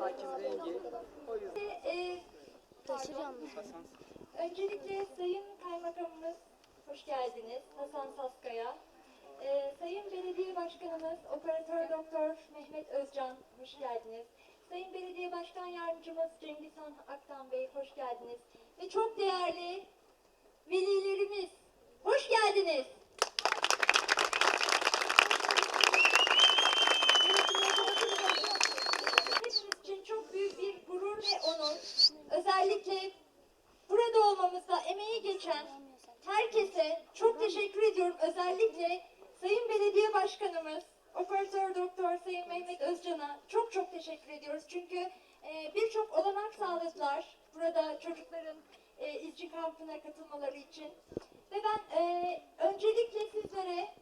hakim rengi. O yüzden Ee, Taşıracağım. Hasan öncelikle Sayın Kaymakamımız hoş geldiniz. Hasan Saskaya. Ee, Sayın Belediye Başkanımız Operatör Doktor Mehmet Özcan hoş geldiniz. Sayın Belediye Başkan Yardımcımız Cengizhan Aktan Bey hoş geldiniz. Ve çok değerli velilerimiz hoş geldiniz. Hepimiz için çok büyük bir gurur ve onur. Özellikle burada olmamızda emeği geçen herkese çok teşekkür ediyorum. Özellikle Sayın Belediye Başkanımız, Operatör Doktor Sayın Mehmet Özcan'a çok çok teşekkür ediyoruz. Çünkü e, birçok olanak sağladılar burada çocukların e, izci kampına katılmaları için. Ve ben e, öncelikle sizlere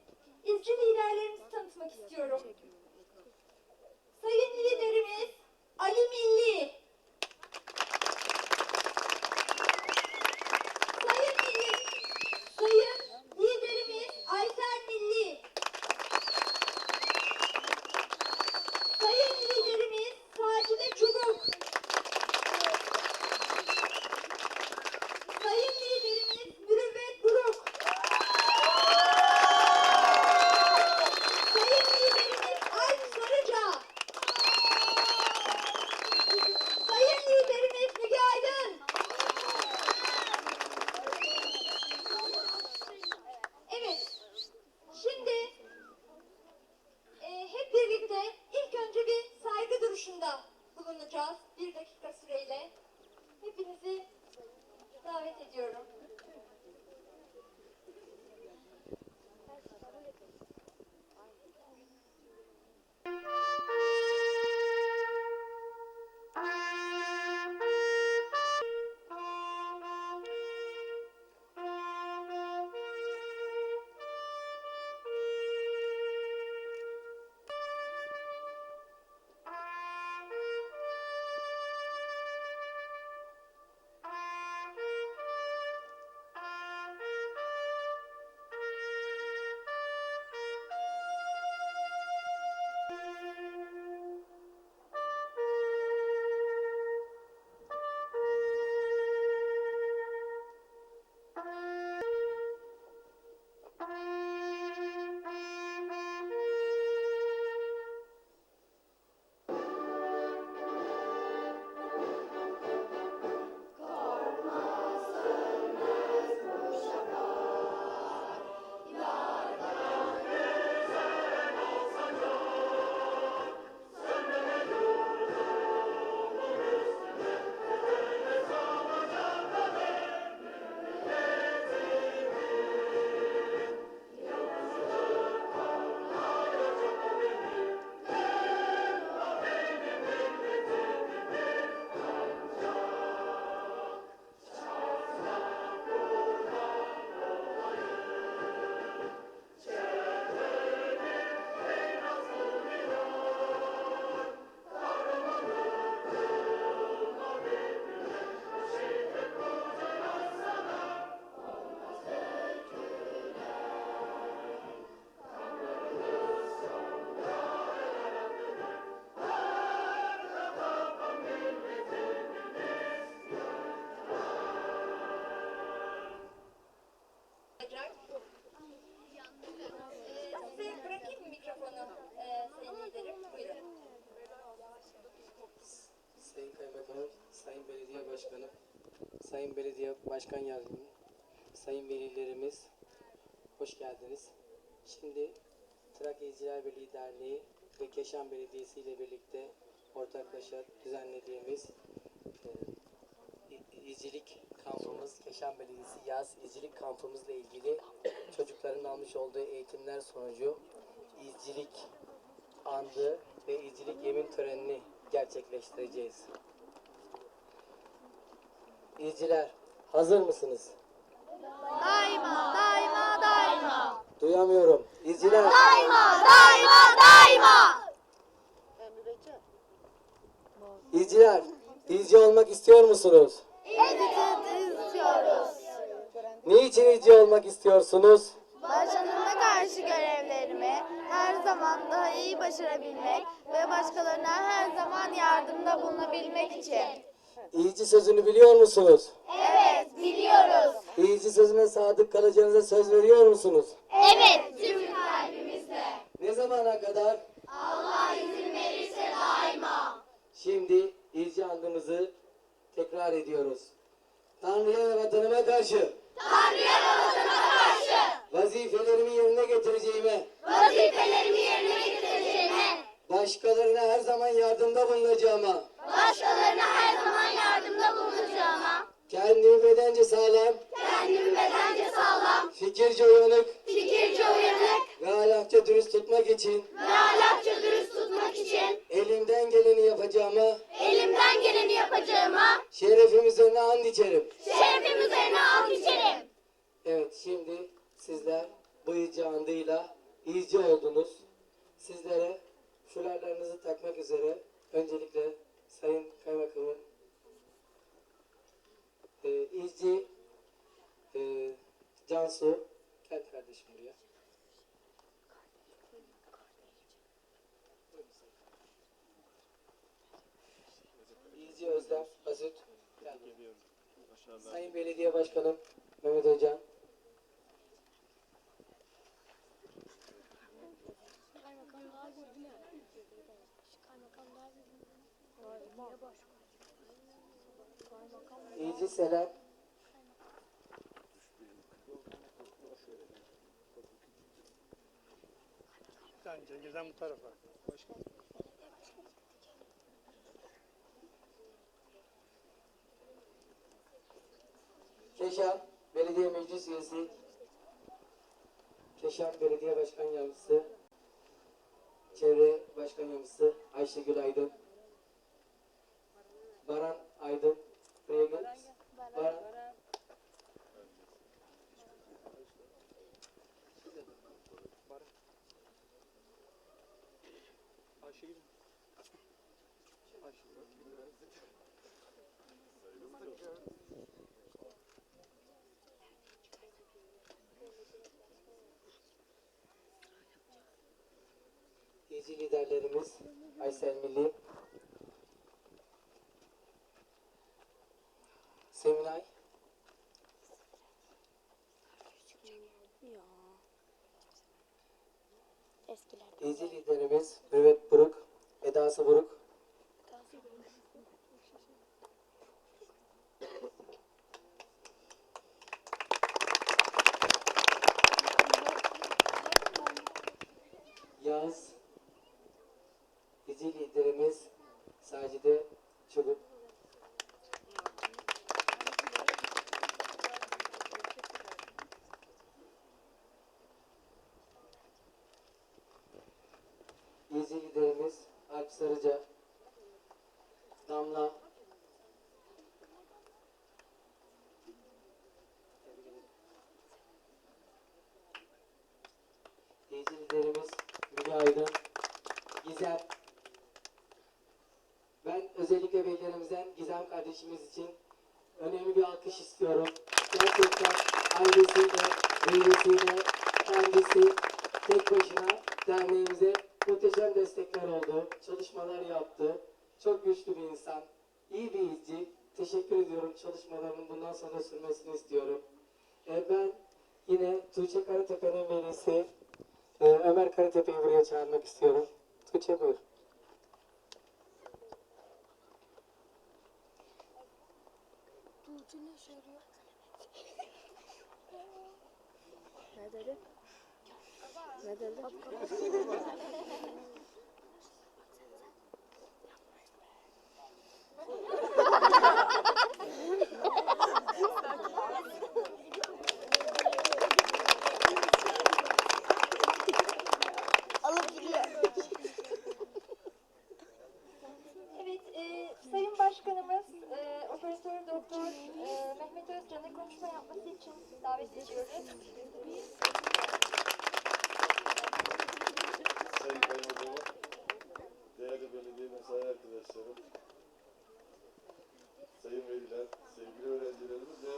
izci liderlerimizi tanıtmak istiyorum. Sayın liderimiz Ali Milli. Sayın Milli. Sayın Sayın Belediye Başkan Yardımcım, Sayın velilerimiz, hoş geldiniz. Şimdi Trakya İzciler Birliği Derneği ve Keşan Belediyesi ile birlikte ortaklaşa düzenlediğimiz e, izcilik kampımız, Keşan Belediyesi yaz izcilik kampımızla ilgili çocukların almış olduğu eğitimler sonucu izcilik andı ve izcilik yemin törenini gerçekleştireceğiz. İzciler, hazır mısınız? Daima, daima, daima. Duyamıyorum. İzciler, Daima, daima, daima. izciler, izci olmak istiyor musunuz? Evet, istiyoruz. Niçin izci olmak istiyorsunuz? Başarına karşı görevlerimi her zaman daha iyi başarabilmek ve başkalarına her zaman yardımda bulunabilmek için. İyici sözünü biliyor musunuz? Evet, biliyoruz. İyici sözüne sadık kalacağınıza söz veriyor musunuz? Evet, tüm kalbimizle. Ne zamana kadar? Allah izin verirse daima. Şimdi İyici andımızı tekrar ediyoruz. Tanrı'ya ve vatanıma karşı Tanrı'ya ve vatana karşı vazifelerimi yerine getireceğime, vazifelerimi yerine getireceğime, başkalarına her zaman yardımda bulunacağıma, başkalarına her zaman kendimi bedence sağlam, kendimi bedence sağlam, fikirce uyanık. Fikirce uyanık. Ve ahlakça dürüst tutmak için. Ve ahlakça dürüst tutmak için. Elimden geleni yapacağıma, elimden geleni yapacağıma, şerefim üzerine and içerim. şerefim üzerine ant içerim. Evet şimdi sizler iyice andıyla iyice oldunuz. Sizlere fularlarınızı takmak üzere öncelikle Sayın Kaymakamım e, İzci e, Cansu gel kardeşim buraya. İzci Özlem gel. Sayın Belediye Başkanım Mehmet Hocam İyici Selam. Sen Cengiz'den bu tarafa. Keşan Belediye Meclis Üyesi. Keşan Belediye Başkan Yardımcısı. Çevre Başkan Yardımcısı Ayşegül Aydın. Baran Aydın İyici liderlerimiz Aysel Milli Саворук. Damla. İyici liderimiz Müge Aydın Gizem. Ben özellikle velilerimizden Gizem kardeşimiz için önemli bir alkış istiyorum. Gerçekten ailesiyle, velisiyle, kendisi tek başına derneğimize muhteşem destekler oldu. Çalışmalar yaptı. Çok güçlü bir insan. iyi bir izci. Teşekkür ediyorum. Çalışmalarının bundan sonra sürmesini istiyorum. E, ben yine Tuğçe Karatepe'nin velisi e, Ömer Karatepe'yi buraya çağırmak istiyorum. Tuğçe buyur. Ne dedi? Ne dedi? Alıp gidiyor. Evet, e, Sayın Başkanımız, e, Operatör Doktor e, Mehmet Özcan'ı konuşma yapması için davet ediyoruz. Sayın Kaymakamım, değerli belediye mesai arkadaşlarım, sayın veliler, sevgili öğrencilerimiz ve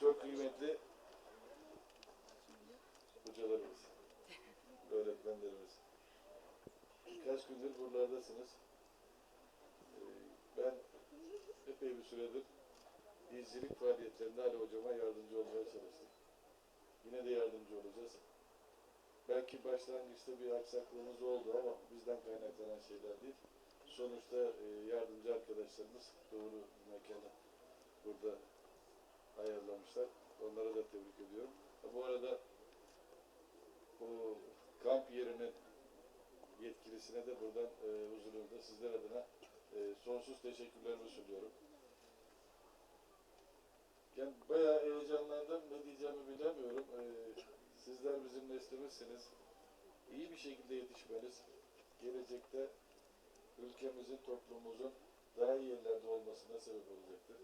çok kıymetli hocalarımız, öğretmenlerimiz. Gündür buralardasınız. Ee, ben epey bir süredir izcilik faaliyetlerinde Ali Hocama yardımcı olmaya çalıştım. Yine de yardımcı olacağız. Belki başlangıçta bir aksaklığımız oldu ama bizden kaynaklanan şeyler değil. Sonuçta e, yardımcı arkadaşlarımız doğru mekanı burada ayarlamışlar. Onlara da tebrik ediyorum. Bu arada bu kamp yerinin yetkilisine de buradan e, huzurunda sizler adına e, sonsuz teşekkürlerimi sunuyorum. Yani bayağı heyecanlandım. Ne diyeceğimi bilemiyorum. E, sizler bizim neslimizsiniz. İyi bir şekilde yetişmeniz gelecekte ülkemizin, toplumumuzun daha iyi yerlerde olmasına sebep olacaktır.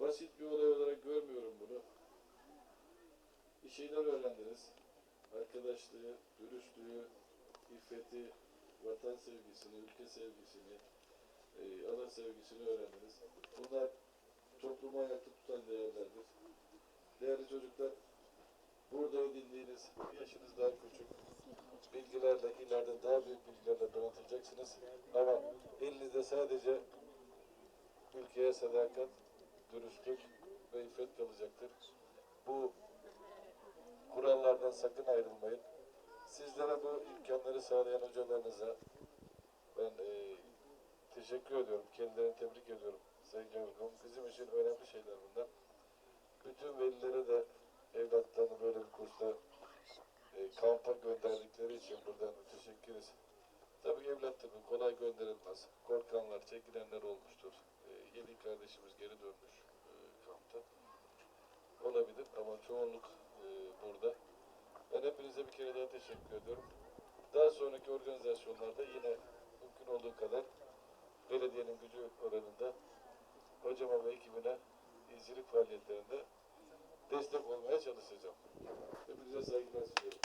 Basit bir olay olarak görmüyorum bunu. Bir şeyler öğrendiniz. Arkadaşlığı, dürüstlüğü, iffeti, vatan sevgisini, ülke sevgisini, e, ana sevgisini öğrendiniz. Bunlar toplumu ayakta tutan değerlerdir. Değerli çocuklar, burada edindiğiniz yaşınız daha küçük bilgilerle ileride daha büyük bilgilerle donatılacaksınız. Ama elinizde sadece ülkeye sadakat, dürüstlük ve iffet kalacaktır. Bu kurallardan sakın ayrılmayın. Sizlere bu imkanları sağlayan hocalarınıza ben e, teşekkür ediyorum. Kendilerini tebrik ediyorum. Sayın Cevdet Bizim için önemli şeyler bunlar. Bütün velilere de evlatlarını böyle bir kursta e, kampa gönderdikleri için buradan teşekkürüz. Tabii evlat tabii kolay gönderilmez. Korkanlar, çekilenler olmuştur. E, yeni kardeşimiz geri dönmüş e, kampta. Olabilir ama çoğunluk e, burada. Ben hepinize bir kere daha teşekkür ediyorum. Daha sonraki organizasyonlarda yine mümkün olduğu kadar belediyenin gücü oranında hocama ve ekibine izcilik faaliyetlerinde destek olmaya çalışacağım. Hepinize saygılar sunuyorum.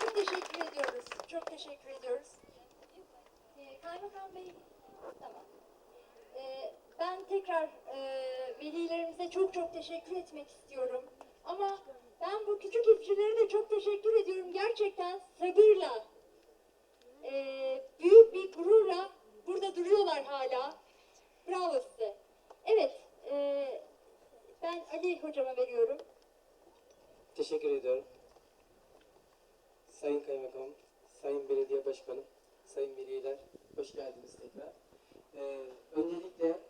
Çok teşekkür ediyoruz. Çok teşekkür ediyoruz. Ee, Kaymakam Bey, tamam. Ee, ben tekrar e, velilerimize çok çok teşekkür etmek istiyorum. Ama ben bu küçük ipçilere de çok teşekkür ediyorum. Gerçekten sabırla, e, büyük bir gururla burada duruyorlar hala. Bravo size. Evet, e, ben Ali hocama veriyorum. Teşekkür ediyorum. Sayın Kaymakam, Sayın Belediye Başkanım, Sayın Veliler, hoş geldiniz tekrar. Ee, öncelikle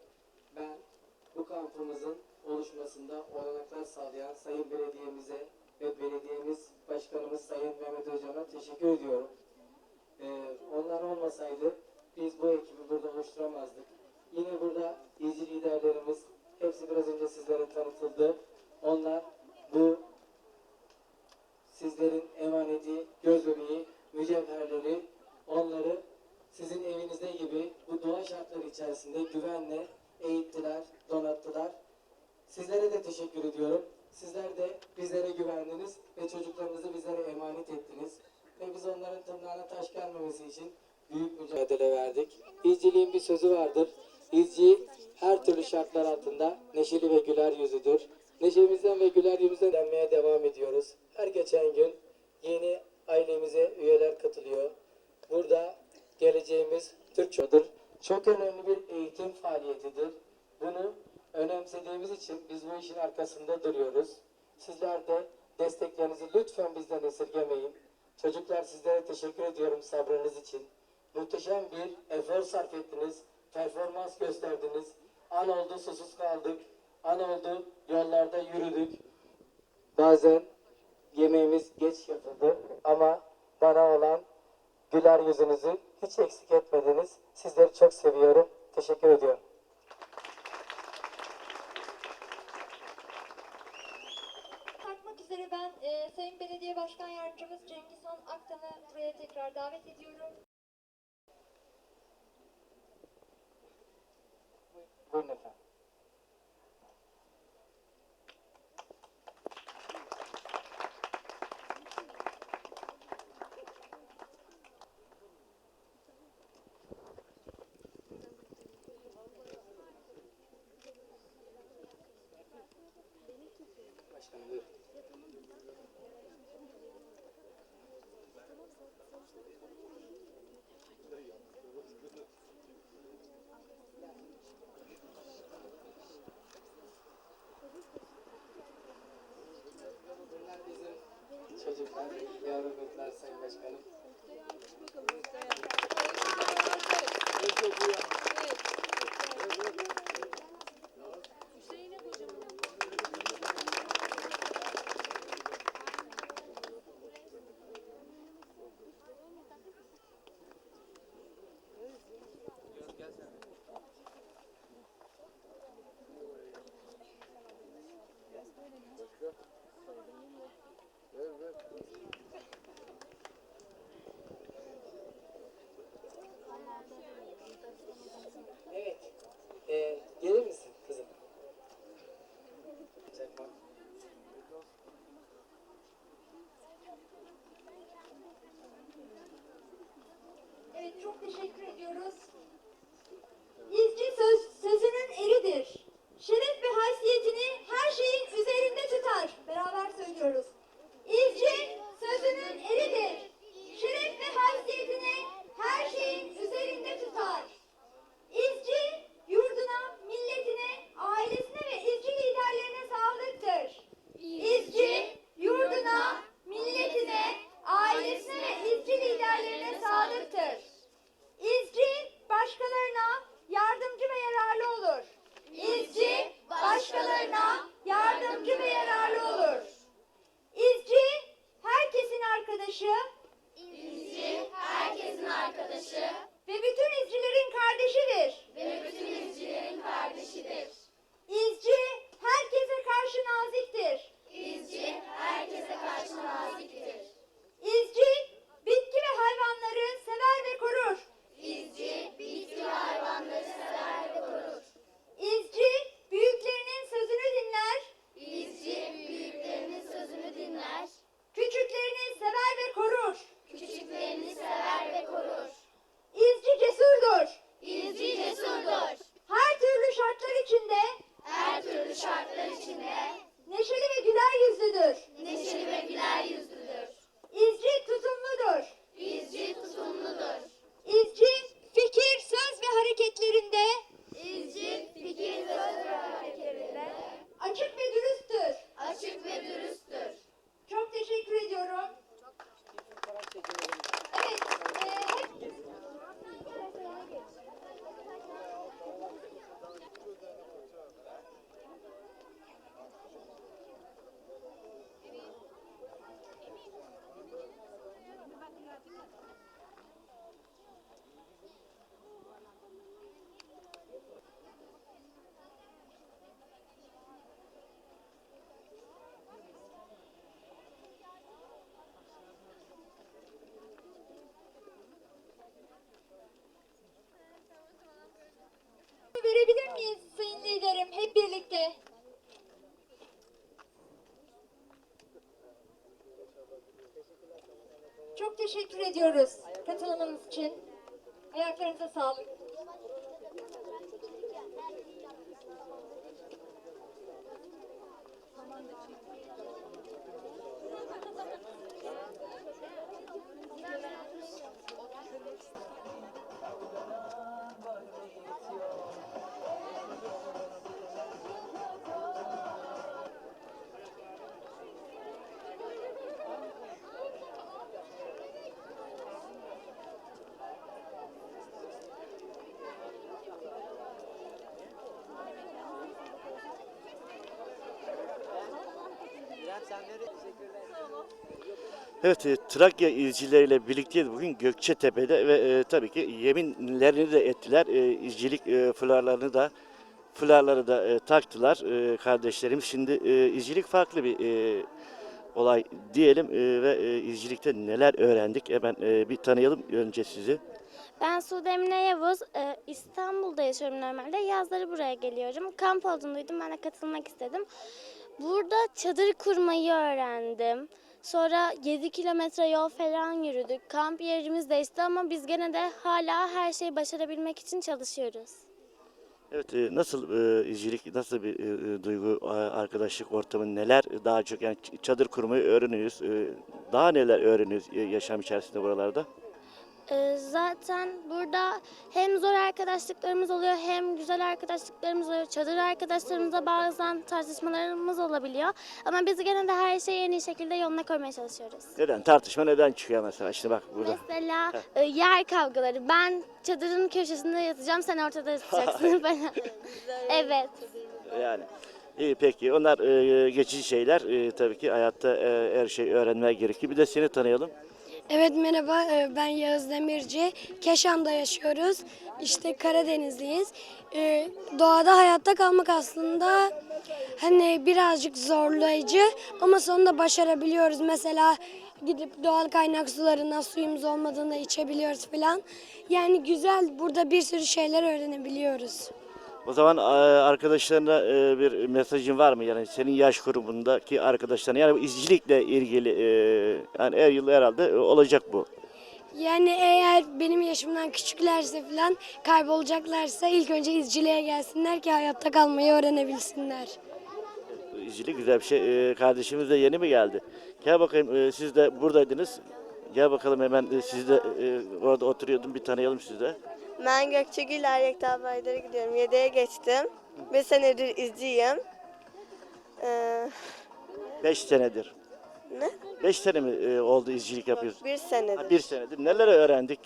ben bu kampımızın oluşmasında olanaklar sağlayan Sayın Belediyemize ve Belediyemiz Başkanımız Sayın Mehmet Hocam'a teşekkür ediyorum. Ee, onlar olmasaydı biz bu ekibi burada oluşturamazdık. Yine burada izci liderlerimiz, hepsi biraz önce sizlere tanıtıldı. Onlar bu sizlerin emaneti, göz bebeği, mücevherleri, onları sizin evinizde gibi bu doğa şartları içerisinde güvenle eğittiler, donattılar. Sizlere de teşekkür ediyorum. Sizler de bizlere güvendiniz ve çocuklarınızı bizlere emanet ettiniz. Ve biz onların tırnağına taş gelmemesi için büyük mücadele verdik. İzciliğin bir sözü vardır. İzci her türlü şartlar altında neşeli ve güler yüzüdür. Neşemizden ve güler yüzümüzden denmeye devam ediyoruz. Her geçen gün yeni ailemize üyeler katılıyor. Burada geleceğimiz Türkçedir. Çok önemli bir eğitim faaliyetidir. Bunu önemsediğimiz için biz bu işin arkasında duruyoruz. Sizler de desteklerinizi lütfen bizden esirgemeyin. Çocuklar sizlere teşekkür ediyorum sabrınız için. Muhteşem bir efor sarf ettiniz, performans gösterdiniz. An oldu susuz kaldık, an oldu yollarda yürüdük. Bazen yemeğimiz geç yapıldı ama bana olan güler yüzünüzü hiç eksik etmediniz. Sizleri çok seviyorum. Teşekkür ediyorum. Kalkmak üzere ben e, Sayın Belediye Başkan Yardımcımız Cengizhan Aktan'ı buraya tekrar davet ediyorum. Buyurun efendim. Verebilir miyiz sayın liderim hep birlikte? Çok teşekkür ediyoruz katılımınız için. Ayaklarınıza sağlık. Evet, e, Trakya izcileriyle birlikteyiz bugün Gökçetepe'de ve e, tabii ki yeminlerini de ettiler. E, izcilik e, fularlarını da fularları da e, taktılar e, kardeşlerim. Şimdi e, izcilik farklı bir e, olay diyelim e, ve e, izcilikte neler öğrendik hemen e, bir tanıyalım önce sizi. Ben Sude Emine Yavuz. Ee, İstanbul'da yaşıyorum normalde. Yazları buraya geliyorum. Kamp olduğunu duydum. Ben de katılmak istedim. Burada çadır kurmayı öğrendim. Sonra 7 kilometre yol falan yürüdük. Kamp yerimiz değişti ama biz gene de hala her şeyi başarabilmek için çalışıyoruz. Evet, e, nasıl e, izcilik, nasıl bir e, e, duygu, arkadaşlık ortamı, neler daha çok yani çadır kurmayı öğreniyoruz. E, daha neler öğreniyoruz e, yaşam içerisinde buralarda? Ee, zaten burada hem zor arkadaşlıklarımız oluyor hem güzel arkadaşlıklarımız oluyor. Çadır arkadaşlarımızla bazen tartışmalarımız olabiliyor. Ama biz gene de her şeyi en iyi şekilde yoluna koymaya çalışıyoruz. Neden? Tartışma neden çıkıyor mesela? İşte bak burada. Mesela e, yer kavgaları. Ben çadırın köşesinde yatacağım, sen ortada yatacaksın falan. evet. Yani iyi peki. Onlar e, geçici şeyler. E, tabii ki hayatta e, her şey öğrenmeye gerekiyor. Bir de seni tanıyalım. Evet merhaba e, ben Yağız Demirci. Keşan'da yaşıyoruz. İşte Karadenizliyiz. E, Doğada hayatta kalmak aslında hani birazcık zorlayıcı ama sonunda başarabiliyoruz. Mesela gidip doğal kaynak sularından suyumuz olmadığında içebiliyoruz falan. Yani güzel burada bir sürü şeyler öğrenebiliyoruz. O zaman e, arkadaşlarına e, bir mesajın var mı? Yani senin yaş grubundaki arkadaşlarına yani bu izcilikle ilgili e, yani her yıl herhalde olacak bu. Yani eğer benim yaşımdan küçüklerse falan kaybolacaklarsa ilk önce izciliğe gelsinler ki hayatta kalmayı öğrenebilsinler. İzcilik güzel bir şey. Kardeşimiz de yeni mi geldi? Gel bakayım siz de buradaydınız. Gel bakalım hemen siz de orada oturuyordun bir tanıyalım sizi de. Ben Gökçe Gül Eryekta Baydar'a gidiyorum. 7'ye geçtim. Bir senedir izciyim. Ee, Beş senedir. ne? Beş sene mi e, oldu izcilik yapıyorsun? Bir Ha, senedir. bir senedir. Neler öğrendik?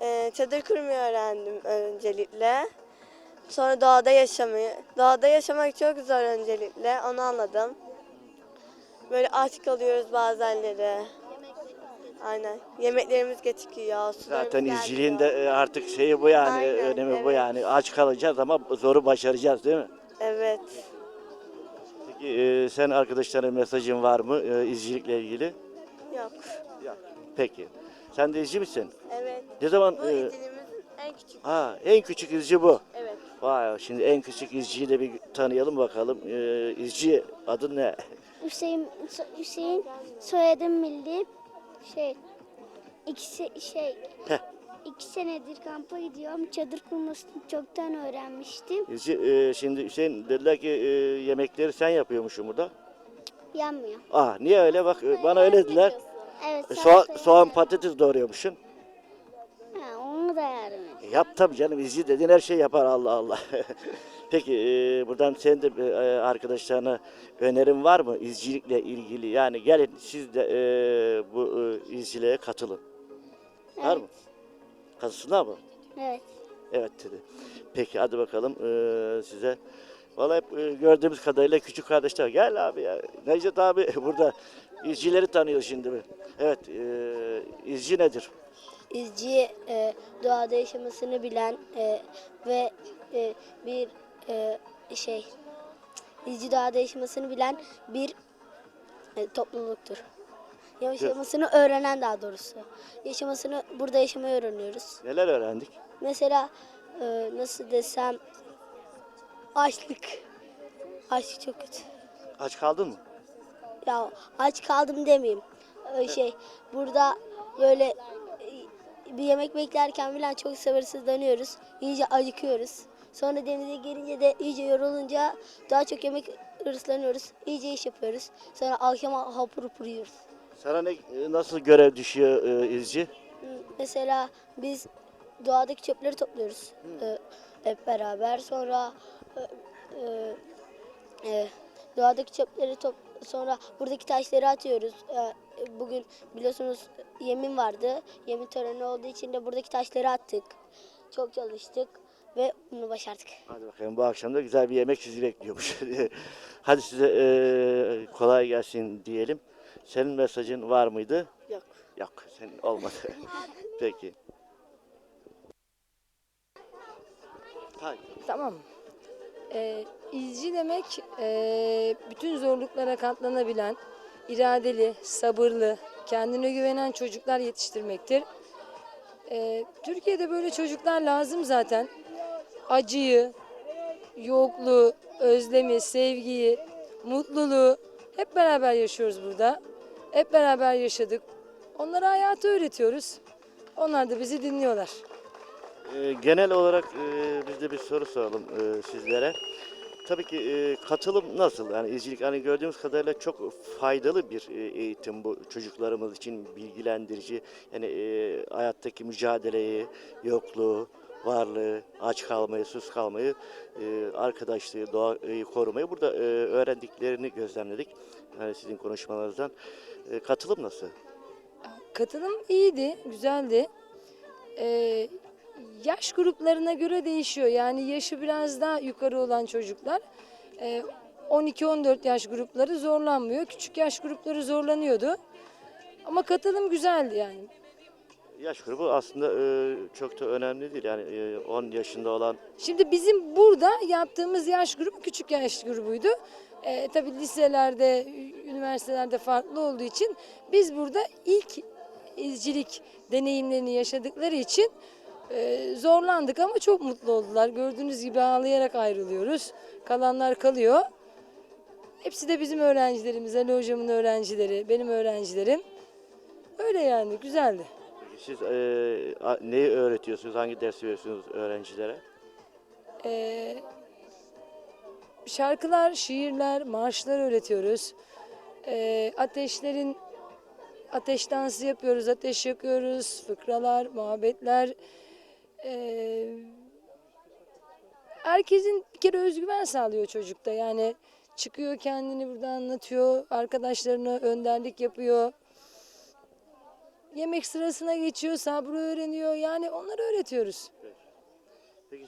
Ee, çadır kurmayı öğrendim öncelikle. Sonra doğada yaşamayı. Doğada yaşamak çok zor öncelikle. Onu anladım. Böyle aç kalıyoruz bazenleri. Aynen. Yemeklerimiz gecikiyor. sularımız Zaten izciliğin de e, artık şeyi bu yani Aynen, önemi bu evet. yani. Aç kalacağız ama zoru başaracağız değil mi? Evet. Peki e, sen arkadaşlara mesajın var mı e, izcilikle ilgili? Yok. Yok. Peki. Sen de izci misin? Evet. Ne zaman? Bu e, en küçük. ha, en küçük izci bu. Evet. Vay şimdi en küçük izciyi de bir tanıyalım bakalım. E, izci adın ne? Hüseyin, Hüseyin soyadım Milli. Şey, ikisi şey, Heh. iki senedir kampa gidiyorum. Çadır kurmasını çoktan öğrenmiştim. İzci e, şimdi Hüseyin dediler ki e, yemekleri sen yapıyormuşsun burada. Yanmıyor. Ah niye öyle bak e, bana öyle dediler. Evet. E, soğan patates doğruyormuşsun. Da. E, Yap tabii canım izci dediğin her şey yapar Allah Allah. Peki e, buradan senin de e, arkadaşlarına önerin var mı izcilikle ilgili? Yani gelin siz de e, bu e, izciliğe katılın. Var mı? Katılsınlar mı? Evet. Evet dedi. Peki hadi bakalım e, size. Vallahi hep e, gördüğümüz kadarıyla küçük kardeşler. Gel abi ya. Necdet abi burada izcileri tanıyor şimdi. Evet e, izci nedir? İzci e, doğada yaşamasını bilen e, ve e, bir e, şey izci doğada yaşamasını bilen bir e, topluluktur. Yaşamasını öğrenen daha doğrusu. Yaşamasını burada yaşamayı öğreniyoruz. Neler öğrendik? Mesela e, nasıl desem açlık. Açlık çok kötü. Aç kaldın mı? Ya aç kaldım demeyeyim. Ee, şey burada böyle e, bir yemek beklerken falan çok sabırsızlanıyoruz. İyice acıkıyoruz. Sonra denize gelince de iyice yorulunca daha çok yemek hırslanıyoruz. İyice iş yapıyoruz. Sonra akşama hapur hapur yiyoruz. Sana ne e, nasıl görev düşüyor e, izci? Mesela biz doğadaki çöpleri topluyoruz e, hep beraber. Sonra e, e, e, doğadaki çöpleri top sonra buradaki taşları atıyoruz. E, bugün biliyorsunuz yemin vardı. Yemin töreni olduğu için de buradaki taşları attık. Çok çalıştık ve bunu başardık. Hadi bakalım bu akşam da güzel bir yemek sizi bekliyormuş. Hadi size e, kolay gelsin diyelim. Senin mesajın var mıydı? Yok. Yok, senin olmadı. Peki. Hayır. Tamam. Ee, izci demek ee, bütün zorluklara katlanabilen, iradeli, sabırlı, kendine güvenen çocuklar yetiştirmektir. Ee, Türkiye'de böyle çocuklar lazım zaten. Acıyı, yokluğu, özlemi, sevgiyi, mutluluğu hep beraber yaşıyoruz burada. Hep beraber yaşadık. Onlara hayatı öğretiyoruz. Onlar da bizi dinliyorlar. E, genel olarak e, biz de bir soru soralım e, sizlere. Tabii ki e, katılım nasıl? Yani izcilik hani gördüğümüz kadarıyla çok faydalı bir e, eğitim bu çocuklarımız için bilgilendirici. Yani e, hayattaki mücadeleyi, yokluğu, varlığı, aç kalmayı, sus kalmayı, e, arkadaşlığı, doğayı korumayı burada e, öğrendiklerini gözlemledik. Yani sizin konuşmalarınızdan. E, katılım nasıl? Katılım iyiydi, güzeldi. Ee, yaş gruplarına göre değişiyor. Yani yaşı biraz daha yukarı olan çocuklar e, 12-14 yaş grupları zorlanmıyor. Küçük yaş grupları zorlanıyordu. Ama katılım güzeldi yani. Yaş grubu aslında e, çok da önemli değil. Yani e, 10 yaşında olan Şimdi bizim burada yaptığımız yaş grubu küçük yaş grubuydu. Ee, tabii liselerde, üniversitelerde farklı olduğu için biz burada ilk izcilik deneyimlerini yaşadıkları için e, zorlandık ama çok mutlu oldular. Gördüğünüz gibi ağlayarak ayrılıyoruz. Kalanlar kalıyor. Hepsi de bizim öğrencilerimiz. Ali hocamın öğrencileri, benim öğrencilerim. Öyle yani güzeldi. Siz e, a- neyi öğretiyorsunuz? Hangi dersi veriyorsunuz öğrencilere? Ee, şarkılar, şiirler, marşlar öğretiyoruz. Ee, ateşlerin ateş dansı yapıyoruz, ateş yakıyoruz, fıkralar, muhabbetler. Herkesin bir kere özgüven sağlıyor çocukta. Yani çıkıyor kendini burada anlatıyor, arkadaşlarına önderlik yapıyor. Yemek sırasına geçiyor, sabrı öğreniyor. Yani onları öğretiyoruz.